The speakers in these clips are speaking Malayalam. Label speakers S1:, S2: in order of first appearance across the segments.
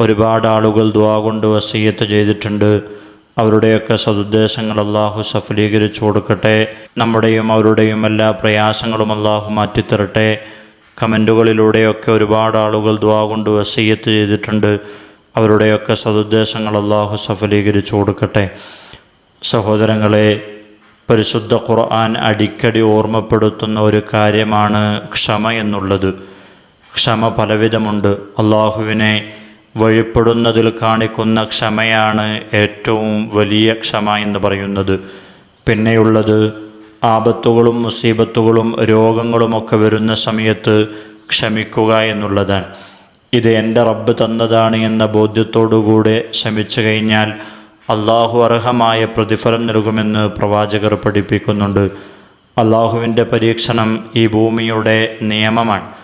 S1: ഒരുപാട് ആളുകൾ ദ്വാ കൊണ്ട് വസീയത്ത് ചെയ്തിട്ടുണ്ട്. അവരുടെയൊക്കെ സതുദ്ദേശങ്ങൾ അള്ളാഹു സഫലീകരിച്ചു കൊടുക്കട്ടെ. നമ്മുടെയും അവരുടെയും എല്ലാ പ്രയാസങ്ങളും അള്ളാഹു മാറ്റിത്തരട്ടെ. കമന്റുകളിലൂടെയൊക്കെ ഒരുപാട് ആളുകൾ ദ്വാ കൊണ്ട് വസീയത്ത് ചെയ്തിട്ടുണ്ട്. അവരുടെയൊക്കെ സതുദ്ദേശങ്ങൾ അള്ളാഹു സഫലീകരിച്ചു കൊടുക്കട്ടെ. സഹോദരങ്ങളെ പരിശുദ്ധ ഖുർആൻ അടിക്കടി ഓർമ്മപ്പെടുത്തുന്ന ഒരു കാര്യമാണ് ക്ഷമ എന്നുള്ളത്. ക്ഷമ പലവിധമുണ്ട്. അള്ളാഹുവിനെ വഴിപ്പെടുന്നതിൽ കാണിക്കുന്ന ക്ഷമയാണ് ഏറ്റവും വലിയ ക്ഷമ എന്ന് പറയുന്നത്. പിന്നെയുള്ളത് ആപത്തുകളും മുസീബത്തുകളും രോഗങ്ങളുമൊക്കെ വരുന്ന സമയത്ത് ക്ഷമിക്കുക എന്നുള്ളതാണ്. ഇത് എന്റെ റബ്ബ് തന്നതാണ് എന്ന ബോധ്യത്തോടുകൂടെ ക്ഷമിച്ചു കഴിഞ്ഞാൽ അള്ളാഹു അർഹമായ പ്രതിഫലം നൽകുമെന്ന് പ്രവാചകർ പഠിപ്പിക്കുന്നുണ്ട്. അള്ളാഹുവിന്റെ പരീക്ഷണം ഈ ഭൂമിയുടെ നിയമമാണ്.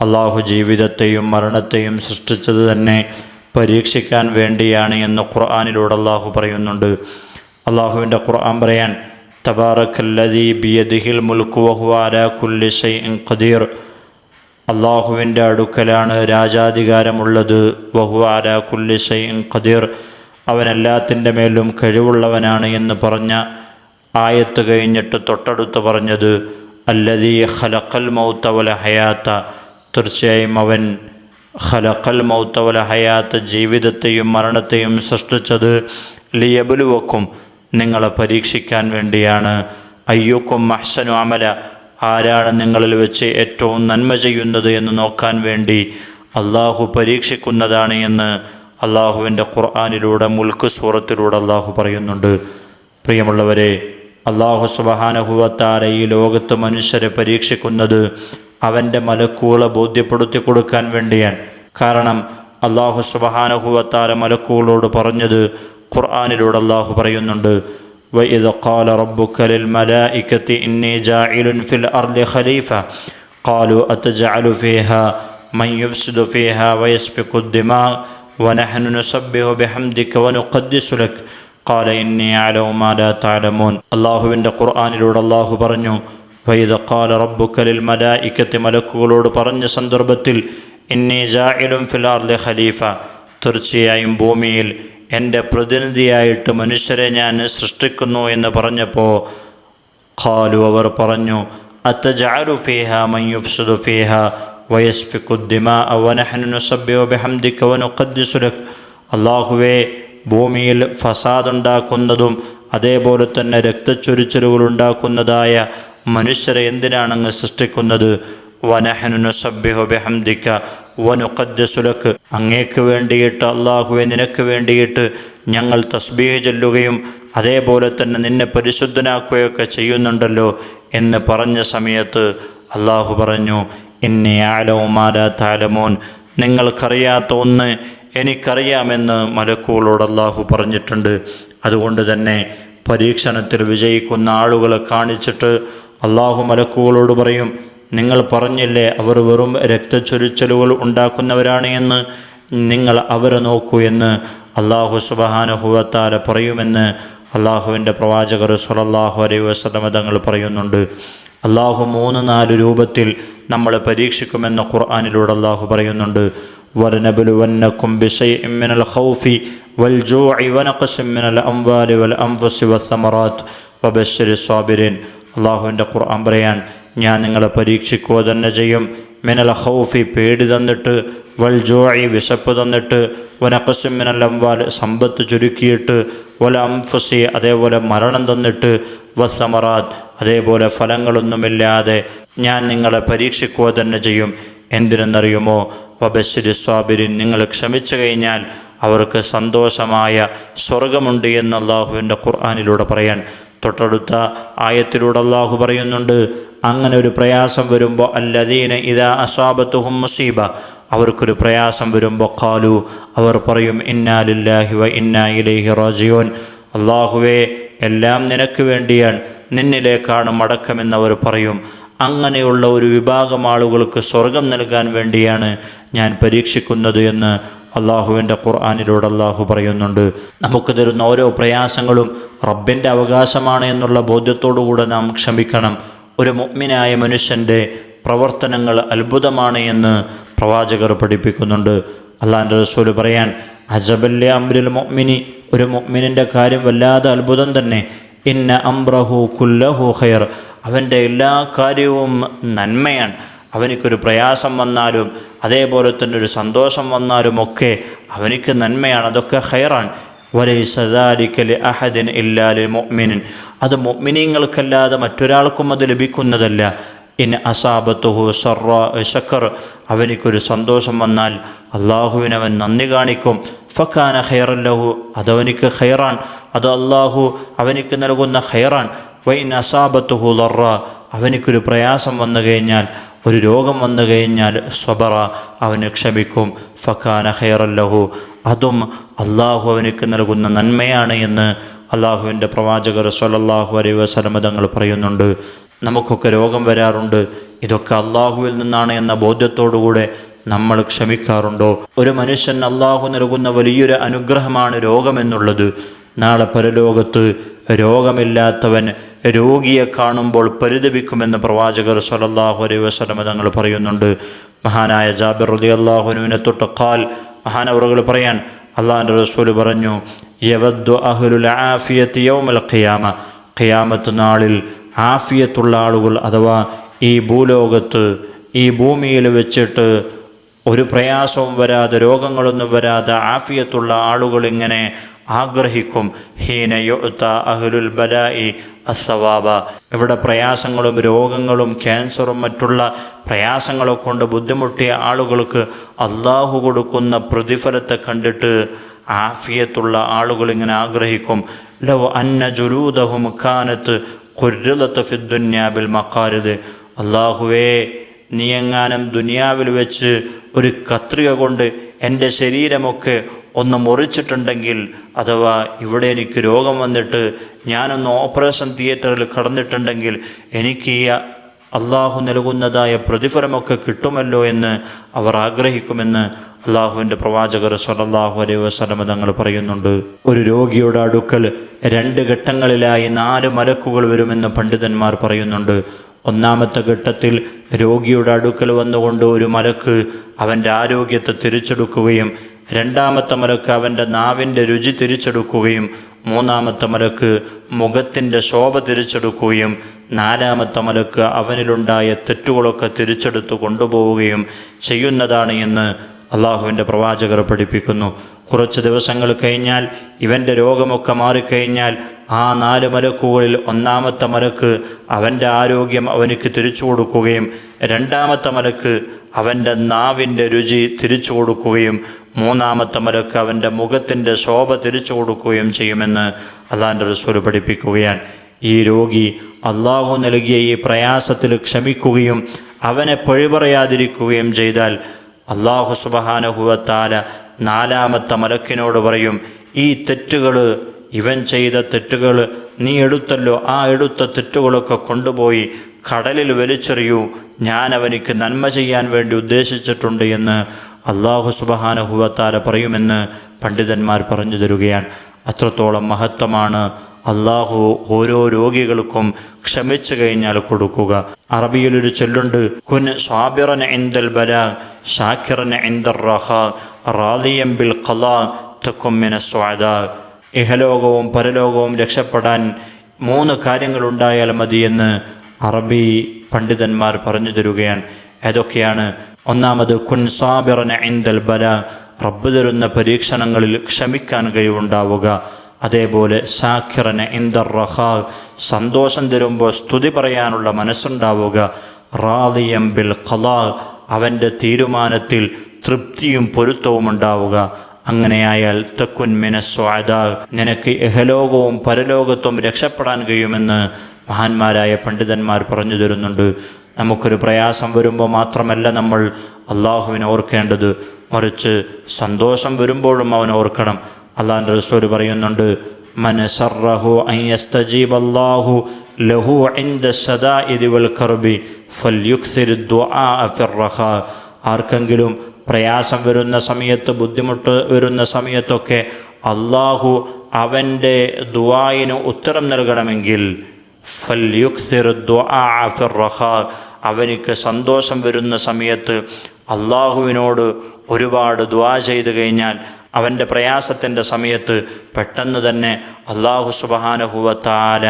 S1: അള്ളാഹു ജീവിതത്തെയും മരണത്തെയും സൃഷ്ടിച്ചത് തന്നെ പരീക്ഷിക്കാൻ വേണ്ടിയാണ് എന്ന് ഖുർആാനിലൂടെ അള്ളാഹു പറയുന്നുണ്ട്. അള്ളാഹുവിന്റെ ഖുർആൻ പറയാൻ അലാ കുല്ലി ഖദീർ. അള്ളാഹുവിന്റെ അടുക്കലാണ് രാജാധികാരമുള്ളത്. വഹുവാര കുല്ലി ഷൈഇൻ ഖദീർ. അവനെല്ലാത്തിന്റെ മേലും കഴിവുള്ളവനാണ് എന്ന് പറഞ്ഞ ആയത്ത് കഴിഞ്ഞിട്ട് തൊട്ടടുത്ത് പറഞ്ഞത് അല്ലദീ ഖലഖൽ മൗത്ത വല ഹയാത്ത. തീർച്ചയായും അവൻ ഖലഖൽ മൗത്തവല ഹയാത്ത ജീവിതത്തെയും മരണത്തെയും സൃഷ്ടിച്ചത് ലിയബുലുവക്കും നിങ്ങളെ പരീക്ഷിക്കാൻ വേണ്ടിയാണ്. അയ്യൂക്കും മഹ്സനു അമല ആരാണ് നിങ്ങളിൽ വെച്ച് ഏറ്റവും നന്മ ചെയ്യുന്നത് എന്ന് നോക്കാൻ വേണ്ടി അള്ളാഹു പരീക്ഷിക്കുന്നതാണ് എന്ന് അള്ളാഹുവിന്റെ ഖുർആാനിലൂടെ മുൽക്ക് സൂറത്തിലൂടെ അള്ളാഹു പറയുന്നുണ്ട്. പ്രിയമുള്ളവരെ അള്ളാഹു സുബഹാനഹുവത്താര ഈ ലോകത്ത് മനുഷ്യരെ പരീക്ഷിക്കുന്നത് അവൻ്റെ മലക്കുകളെ ബോധ്യപ്പെടുത്തി കൊടുക്കാൻ വേണ്ടിയാണ് കാരണം അള്ളാഹു സുബഹാനഹുവത്താര മലക്കുകളോട് പറഞ്ഞത് ഖുർആാനിലൂടെ അള്ളാഹു പറയുന്നുണ്ട് وإذ قال ربك للملائكة إني جاعل في الأرض خليفة قالوا أتجعل فيها من يفسد فيها ويسفك الدماء ونحن نسبح بحمدك ونقدس لك قال إني أعلم ما لا تعلمون الله عند القرآن لود الله പറഞ്ഞു വൈദക്കാല കാല റബ്ബുക്കലിൽ മലായിക്കത്തെ മലക്കുകളോട് പറഞ്ഞ സന്ദർഭത്തിൽ ഇന്നി ജായിലും ഫിലാർദെ ഖലീഫ. തീർച്ചയായും ഭൂമിയിൽ എന്റെ പ്രതിനിധിയായിട്ട് മനുഷ്യരെ ഞാൻ സൃഷ്ടിക്കുന്നു എന്ന് പറഞ്ഞപ്പോൾ ഖാലു അവർ പറഞ്ഞു അത്ത അത്തജാലു ഫീഹ മയ്യുഫ്സുദു ഫീഹ വയസ്ഫിക്കുദ്ദിമ അവനഹനു സബ്യോ ബെഹംദിക്ക് വനുഖദ്ദിസുലക് അള്ളാഹുവേ ഭൂമിയിൽ ഫസാദ് ഉണ്ടാക്കുന്നതും അതേപോലെ തന്നെ രക്തച്ചൊരിച്ചിലുകളുണ്ടാക്കുന്നതായ മനുഷ്യരെ എന്തിനാണ് അങ്ങ് സൃഷ്ടിക്കുന്നത് വനുഖദ്സുലക്ക് അങ്ങേക്ക് വേണ്ടിയിട്ട് അള്ളാഹുവെ നിനക്ക് വേണ്ടിയിട്ട് ഞങ്ങൾ തസ്ബീഹ് ചൊല്ലുകയും അതേപോലെ തന്നെ നിന്നെ പരിശുദ്ധനാക്കുകയൊക്കെ ചെയ്യുന്നുണ്ടല്ലോ എന്ന് പറഞ്ഞ സമയത്ത് അള്ളാഹു പറഞ്ഞു എന്നെ ആലവുമാല താലമോൻ നിങ്ങൾക്കറിയാത്ത ഒന്ന് എനിക്കറിയാമെന്ന് മലക്കുകളോട് അള്ളാഹു പറഞ്ഞിട്ടുണ്ട്. അതുകൊണ്ട് തന്നെ പരീക്ഷണത്തിൽ വിജയിക്കുന്ന ആളുകളെ കാണിച്ചിട്ട് അള്ളാഹു മലക്കുകളോട് പറയും നിങ്ങൾ പറഞ്ഞില്ലേ അവർ വെറും രക്തച്ചൊരിച്ചലുകൾ ഉണ്ടാക്കുന്നവരാണ് എന്ന് നിങ്ങൾ അവരെ നോക്കൂ എന്ന് അള്ളാഹു സുബഹാനുഹുവത്താല പറയുമെന്ന് അള്ളാഹുവിൻ്റെ പ്രവാചകർ സുലല്ലാഹു അലൈഹി വസ്ലമ തങ്ങൾ പറയുന്നുണ്ട് അള്ളാഹു മൂന്ന് നാല് രൂപത്തിൽ നമ്മൾ പരീക്ഷിക്കുമെന്ന് ഖുർആാനിലൂടെ അള്ളാഹു പറയുന്നുണ്ട് ولنبلونكم بشيء من الخوف والجوع ونقص من الأموال والأنفس والثمرات وبشر الصابرين അള്ളാഹുവിന്റെ ഖുർആൻ പറയാൻ ഞാൻ നിങ്ങളെ പരീക്ഷിക്കുക തന്നെ ചെയ്യും. മിനൽ ഹൗഫി പേടി തന്നിട്ട് വൽ ജോയി വിശപ്പ് തന്നിട്ട് വനക്കസും മിനൽ അംവാൽ സമ്പത്ത് ചുരുക്കിയിട്ട് വല അംഫസി അതേപോലെ മരണം തന്നിട്ട് വസമറാത്ത് അതേപോലെ ഫലങ്ങളൊന്നുമില്ലാതെ ഞാൻ നിങ്ങളെ പരീക്ഷിക്കുക തന്നെ ചെയ്യും. എന്തിനെന്നറിയുമോ? വബശ്ശിരി സ്വാബിരിൻ നിങ്ങൾ ക്ഷമിച്ചു കഴിഞ്ഞാൽ അവർക്ക് സന്തോഷമായ സ്വർഗമുണ്ട് എന്ന് അള്ളാഹുവിന്റെ ഖുർആാനിലൂടെ പറയാൻ തൊട്ടടുത്ത ആയത്തിലൂടെ അള്ളാഹു പറയുന്നുണ്ട് അങ്ങനെ ഒരു പ്രയാസം വരുമ്പോൾ അല്ലദീന ഇതാ അസ്വാബത്തുഹും മുസീബ. അവർക്കൊരു പ്രയാസം വരുമ്പോൾ കാലു അവർ പറയും ഇന്നാലില്ലാഹി വ ഇന്നാ ഇലൈഹി റാജിയോൻ അള്ളാഹുവേ എല്ലാം നിനക്ക് വേണ്ടിയാണ് നിന്നിലേക്കാണ് മടക്കമെന്നവർ പറയും. അങ്ങനെയുള്ള ഒരു വിഭാഗം ആളുകൾക്ക് സ്വർഗം നൽകാൻ വേണ്ടിയാണ് ഞാൻ പരീക്ഷിക്കുന്നത് എന്ന് അള്ളാഹുവിന്റെ ഖുർആാനിലൂടെ അള്ളാഹു പറയുന്നുണ്ട് നമുക്ക് തരുന്ന ഓരോ പ്രയാസങ്ങളും റബ്ബിന്റെ അവകാശമാണ് എന്നുള്ള ബോധ്യത്തോടുകൂടെ നാം ക്ഷമിക്കണം. ഒരു മുഗ്മിനായ മനുഷ്യന്റെ പ്രവർത്തനങ്ങൾ അത്ഭുതമാണ് എന്ന് പ്രവാചകർ പഠിപ്പിക്കുന്നുണ്ട്. അള്ളാഹിന്റെ റസൂൽ പറയാൻ അജബല്ലെ അമ്രുൽ മൊമിനി ഒരു മൊമിനിന്റെ കാര്യം വല്ലാതെ അത്ഭുതം തന്നെ. ഇന്ന അംബ്രഹു കുല്ലഹു ഹയർ അവന്റെ എല്ലാ കാര്യവും നന്മയാണ്. അവനിക്കൊരു പ്രയാസം വന്നാലും അതേപോലെ തന്നെ ഒരു സന്തോഷം വന്നാലും ഒക്കെ അവനിക്ക് നന്മയാണ്. അതൊക്കെ ഹൈറാണ് വലൈസദാലിക്കൽ അഹദിൻ ഇല്ലാലി മൊമിനിൻ അത് മൊമിനിങ്ങൾക്കല്ലാതെ മറ്റൊരാൾക്കും അത് ലഭിക്കുന്നതല്ല. ഇൻ അസാബത്തുഹു സറ ശക്കർ. അവനിക്കൊരു സന്തോഷം വന്നാൽ അള്ളാഹുവിനവൻ നന്ദി കാണിക്കും. ഫക്കാന ഹൈറല്ലഹു അതവനിക്ക് ഹൈറാൻ അത് അള്ളാഹു അവനിക്ക് നൽകുന്ന ഹൈറാൻ വൈൻ അസാബത്തുഹു ലറ അവനിക്കൊരു പ്രയാസം വന്നു കഴിഞ്ഞാൽ ഒരു രോഗം വന്നു കഴിഞ്ഞാൽ സ്വബറ അവന് ക്ഷമിക്കും. ഫഖാന ഹെയറല്ലഹു അതും അള്ളാഹു അവനിക്ക് നൽകുന്ന നന്മയാണ് എന്ന് അള്ളാഹുവിന്റെ പ്രവാചകർ സ്വലല്ലാഹു അലൈ വസലമ തങ്ങൾ പറയുന്നുണ്ട്. നമുക്കൊക്കെ രോഗം വരാറുണ്ട്. ഇതൊക്കെ അള്ളാഹുവിൽ നിന്നാണ് എന്ന ബോധ്യത്തോടുകൂടെ നമ്മൾ ക്ഷമിക്കാറുണ്ടോ? ഒരു മനുഷ്യൻ അള്ളാഹു നൽകുന്ന വലിയൊരു അനുഗ്രഹമാണ് രോഗമെന്നുള്ളത്. നാളെ പരലോകത്ത് രോഗമില്ലാത്തവൻ രോഗിയെ കാണുമ്പോൾ പരിതപിക്കുമെന്ന് പ്രവാചകർ സലല്ലാഹു അലൈ വസ്ലമ തങ്ങൾ പറയുന്നുണ്ട്. മഹാനായ ജാബിർ അലി അള്ളാഹുനുവിനെ തൊട്ട് കാൽ മഹാനവറുകൾ പറയാൻ അള്ളാഹിന്റെ റസൂൽ പറഞ്ഞു യവദ്ദു അഹുലുൽ ആഫിയത്ത് യൗമൽ ഖിയാമ. ഖിയാമത്ത് നാളിൽ ആഫിയത്തുള്ള ആളുകൾ അഥവാ ഈ ഭൂലോകത്ത് ഈ ഭൂമിയിൽ വെച്ചിട്ട് ഒരു പ്രയാസവും വരാതെ രോഗങ്ങളൊന്നും വരാതെ ആഫിയത്തുള്ള ആളുകൾ ഇങ്ങനെ ആഗ്രഹിക്കും. ഹീന യുത്ത അഹുലുൽ ബലായി അസവാബ ഇവിടെ പ്രയാസങ്ങളും രോഗങ്ങളും ക്യാൻസറും മറ്റുള്ള പ്രയാസങ്ങളെ കൊണ്ട് ബുദ്ധിമുട്ടിയ ആളുകൾക്ക് അള്ളാഹു കൊടുക്കുന്ന പ്രതിഫലത്തെ കണ്ടിട്ട് ആഫിയത്തുള്ള ആളുകൾ ഇങ്ങനെ ആഗ്രഹിക്കും. ലവ് അന്ന ജുലൂദഹും ഖാനത്ത് കുരുലത്ത് ഫിദ്ദുന്യാബിൽ മക്കാരുത് അള്ളാഹുവേ നീ എങ്ങാനും ദുനിയാവിൽ വെച്ച് ഒരു കത്രിക കൊണ്ട് എന്റെ ശരീരമൊക്കെ ഒന്ന് മുറിച്ചിട്ടുണ്ടെങ്കിൽ അഥവാ ഇവിടെ എനിക്ക് രോഗം വന്നിട്ട് ഞാനൊന്ന് ഓപ്പറേഷൻ തിയേറ്ററിൽ കടന്നിട്ടുണ്ടെങ്കിൽ എനിക്ക് ഈ അള്ളാഹു നൽകുന്നതായ പ്രതിഫലമൊക്കെ കിട്ടുമല്ലോ എന്ന് അവർ ആഗ്രഹിക്കുമെന്ന് അള്ളാഹുവിന്റെ പ്രവാചകർ സലല്ലാഹു അലൈഹി വസ്ലമ തങ്ങൾ പറയുന്നുണ്ട്. ഒരു രോഗിയുടെ അടുക്കൽ രണ്ട് ഘട്ടങ്ങളിലായി നാല് മലക്കുകൾ വരുമെന്ന് പണ്ഡിതന്മാർ പറയുന്നുണ്ട്. ഒന്നാമത്തെ ഘട്ടത്തിൽ രോഗിയുടെ അടുക്കൽ വന്നുകൊണ്ട് ഒരു മലക്ക് അവന്റെ ആരോഗ്യത്തെ തിരിച്ചെടുക്കുകയും രണ്ടാമത്തെ മലക്ക് അവന്റെ നാവിന്റെ രുചി തിരിച്ചെടുക്കുകയും മൂന്നാമത്തെ മലക്ക് മുഖത്തിന്റെ ശോഭ തിരിച്ചെടുക്കുകയും നാലാമത്തെ മലക്ക് അവനിലുണ്ടായ തെറ്റുകളൊക്കെ തിരിച്ചെടുത്ത് കൊണ്ടുപോവുകയും ചെയ്യുന്നതാണ് എന്ന് അള്ളാഹുവിന്റെ പ്രവാചകർ പഠിപ്പിക്കുന്നു. കുറച്ച് ദിവസങ്ങൾ കഴിഞ്ഞാൽ ഇവന്റെ രോഗമൊക്കെ മാറിക്കഴിഞ്ഞാൽ ആ നാല് മലക്കുകളിൽ ഒന്നാമത്തെ മലക്ക് അവന്റെ ആരോഗ്യം അവനിക്ക് തിരിച്ചു കൊടുക്കുകയും രണ്ടാമത്തെ മലക്ക് അവന്റെ നാവിന്റെ രുചി തിരിച്ചു കൊടുക്കുകയും മൂന്നാമത്തെ മലക്ക് അവന്റെ മുഖത്തിന്റെ ശോഭ തിരിച്ചു കൊടുക്കുകയും ചെയ്യുമെന്ന് അള്ളാന്റെ റസൂൽ പഠിപ്പിക്കുകയാണ്. ഈ രോഗി അള്ളാഹു നൽകിയ ഈ പ്രയാസത്തിൽ ക്ഷമിക്കുകയും അവനെ പഴിപറയാതിരിക്കുകയും ചെയ്താൽ അള്ളാഹു സുബഹാനഹുവത്താല നാലാമത്തെ മലക്കിനോട് പറയും ഈ തെറ്റുകൾ ഇവൻ ചെയ്ത തെറ്റുകൾ നീ എടുത്തല്ലോ ആ എടുത്ത തെറ്റുകളൊക്കെ കൊണ്ടുപോയി കടലിൽ വലിച്ചെറിയൂ. ഞാൻ അവനിക്ക് നന്മ ചെയ്യാൻ വേണ്ടി ഉദ്ദേശിച്ചിട്ടുണ്ട് എന്ന് അള്ളാഹു സുബഹാനഹുവത്താല പറയുമെന്ന് പണ്ഡിതന്മാർ പറഞ്ഞു തരുകയാണ്. അത്രത്തോളം മഹത്വമാണ് അള്ളാഹു ഓരോ രോഗികൾക്കും ക്ഷമിച്ചു കഴിഞ്ഞാൽ കൊടുക്കുക. അറബിയിലൊരു ചൊല്ലുണ്ട് കുൻ സ്വാബിറൻ ഇന്ദൽ ബല ഷാക്കിറൻ ഇന്ദർ റഹ റാലിയം ബിൽ ഖലാ തെക്കുമ്മിന സ്വാദ ഇഹലോകവും പരലോകവും രക്ഷപ്പെടാൻ മൂന്ന് കാര്യങ്ങളുണ്ടായാൽ മതിയെന്ന് അറബി പണ്ഡിതന്മാർ പറഞ്ഞു തരുകയാണ്. ഏതൊക്കെയാണ്? ഒന്നാമത് കുൻ സാബിറൻ ബല റബ്ബ് തരുന്ന പരീക്ഷണങ്ങളിൽ ക്ഷമിക്കാൻ കഴിവുണ്ടാവുക. അതേപോലെ ഷാഖിറന് ഇന്ദർ റഹാ സന്തോഷം തരുമ്പോൾ സ്തുതി പറയാനുള്ള മനസ്സുണ്ടാവുക. റാദിയം ബിൽ ഖലാ അവന്റെ തീരുമാനത്തിൽ തൃപ്തിയും പൊരുത്തവും ഉണ്ടാവുക. അങ്ങനെയായാൽ തെക്കുൻ മിനസ്വാദ നിനക്ക് ഇഹലോകവും പരലോകത്തും രക്ഷപ്പെടാൻ കഴിയുമെന്ന് മഹാന്മാരായ പണ്ഡിതന്മാർ പറഞ്ഞു തരുന്നുണ്ട്. നമുക്കൊരു പ്രയാസം വരുമ്പോൾ മാത്രമല്ല നമ്മൾ അള്ളാഹുവിനെ ഓർക്കേണ്ടത്. മറിച്ച് സന്തോഷം വരുമ്പോഴും അവൻ ഓർക്കണം. അള്ളാഹന്റെ റസൂൽ പറയുന്നുണ്ട് മനസറഹു അയ്യസ്തജീബ് അള്ളാഹു ലഹു ഇന്ദ സദാഇദി വൽ കർബി ഫൽയുക്സിർ ദുആ ഫിർറഹ ആർക്കെങ്കിലും പ്രയാസം വരുന്ന സമയത്ത് ബുദ്ധിമുട്ട് വരുന്ന സമയത്തൊക്കെ അള്ളാഹു അവന്റെ ദുവായിന് ഉത്തരം നൽകണമെങ്കിൽ അവനിക്ക് സന്തോഷം വരുന്ന സമയത്ത് അള്ളാഹുവിനോട് ഒരുപാട് ദുആ ചെയ്തു കഴിഞ്ഞാൽ അവന്റെ പ്രയാസത്തിന്റെ സമയത്ത് പെട്ടെന്ന് തന്നെ അള്ളാഹു സുബാനഹുവത്താല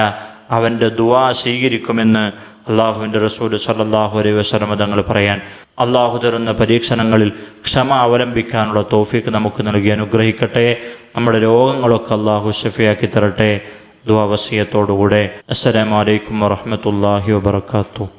S1: അവന്റെ ദുവാ സ്വീകരിക്കുമെന്ന് അള്ളാഹുവിന്റെ റസൂൽ സല്ലാഹു അലൈ വസ്ലമ തങ്ങൾ പറയാൻ അള്ളാഹു തരുന്ന പരീക്ഷണങ്ങളിൽ ക്ഷമ അവലംബിക്കാനുള്ള തോഫിക്ക് നമുക്ക് നൽകി അനുഗ്രഹിക്കട്ടെ. നമ്മുടെ രോഗങ്ങളൊക്കെ അള്ളാഹു ഷഫിയാക്കി തരട്ടെ. ദുആ വസിയത്തോടുകൂടെ. അസ്സലാമലൈക്കും വറഹമത്തല്ലാഹി വബർക്കാത്തു